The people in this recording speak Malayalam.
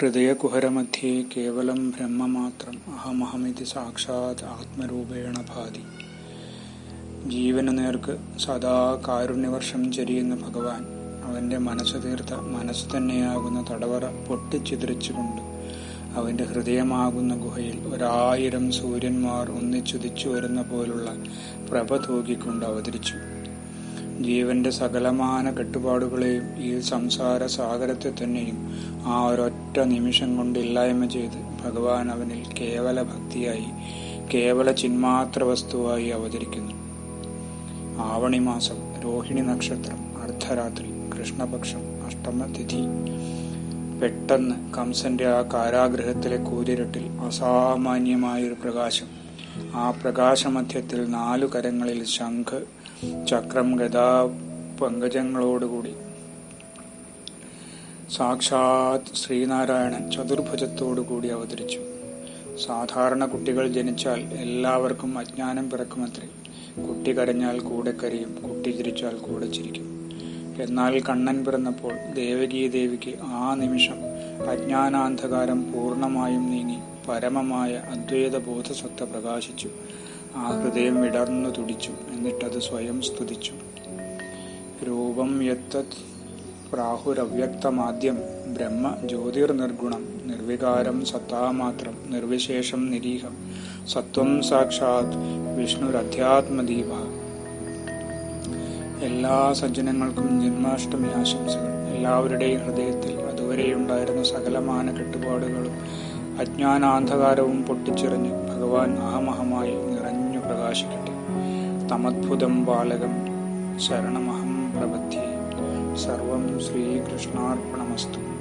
ഹൃദയകുഹരമധ്യേ കേവലം ബ്രഹ്മമാത്രം അഹമഹമിതി സാക്ഷാത് ആത്മരൂപേണ ഭാതി. ജീവന് നേർക്ക് സദാ കാരുണ്യവർഷം ചെരിയുന്ന ഭഗവാൻ അവന്റെ മനസ്സ് തീർത്ത മനസ്സ് തന്നെയാകുന്ന തടവറ പൊട്ടിച്ചിതറിച്ചുകൊണ്ട് അവന്റെ ഹൃദയമാകുന്ന ഗുഹയിൽ ഒരായിരം സൂര്യന്മാർ ഒന്നിച്ചുദിച്ചു വരുന്ന പോലുള്ള പ്രഭ തൂകിക്കൊണ്ട് അവതരിച്ചു. ജീവന്റെ സകലമാന കെട്ടുപാടുകളെയും ഈ സംസാര സാഗരത്തെ തന്നെയും ആ ഒരൊറ്റ നിമിഷം കൊണ്ട് ഇല്ലായ്മ ചെയ്ത് ഭഗവാൻ അവനിൽ കേവല ഭക്തിയായി കേവല ചിന്മാത്ര വസ്തുവായി അവതരിക്കുന്നു. ആവണി മാസം രോഹിണി നക്ഷത്രം അർദ്ധരാത്രി കൃഷ്ണപക്ഷം അഷ്ടമതിഥി. പെട്ടെന്ന് കംസന്റെ ആ കാരാഗ്രഹത്തിലെ കൂരിരട്ടിൽ അസാമാന്യമായൊരു പ്രകാശം ആ പ്രകാശമധ്യത്തിൽ നാലു കരങ്ങളിൽ ശംഖ് ചക്രം ഗതാ പങ്കജങ്ങളോടുകൂടി. സാക്ഷാത് ശ്രീനാരായണൻ ചതുർഭുജത്തോടുകൂടി അവതരിച്ചു. സാധാരണ കുട്ടികൾ ജനിച്ചാൽ എല്ലാവർക്കും അജ്ഞാനം പിറക്കുമത്രേ. കുട്ടി കരഞ്ഞാൽ കൂടെ കരയും കുട്ടി ചിരിച്ചാൽ കൂടെ ചിരിക്കും. എന്നാൽ കണ്ണൻ പിറന്നപ്പോൾ ദേവകീ ദേവിക്ക് ആ നിമിഷം അജ്ഞാനാന്ധകാരം പൂർണമായും നീങ്ങി. പരമമായ അദ്വൈത ബോധസത്ത പ്രകാശിച്ചു. ആ ഹൃദയം വിടർന്നു തുടിച്ചു. എന്നിട്ടത് സ്വയം സ്തുതിച്ചു. രൂപം യത്തത് പ്രാഹുരവ്യക്തമാദ്യം ബ്രഹ്മ ജ്യോതിർനിർഗുണം നിർവികാരം സത്താമാത്രം നിർവിശേഷം നിരീഹം സത്വം സാക്ഷാത് വിഷ്ണുരധ്യാത്മദീപ. എല്ലാ സജ്ജനങ്ങൾക്കും ജന്മാഷ്ടമി ആശംസകൾ. എല്ലാവരുടെയും ഹൃദയത്തിൽ അതുവരെയുണ്ടായിരുന്ന സകലമാന കെട്ടുപാടുകളും അജ്ഞാനാന്ധകാരവും പൊട്ടിച്ചെറിഞ്ഞ് ഭഗവാൻ അഹമഹമായി നിറഞ്ഞു പ്രകാശിക്കട്ടെ. തമദ്ഭുതം ബാലകം ശരണമഹം പ്രബദ്ധി സർവം ശ്രീകൃഷ്ണാർപ്പണമസ്തു.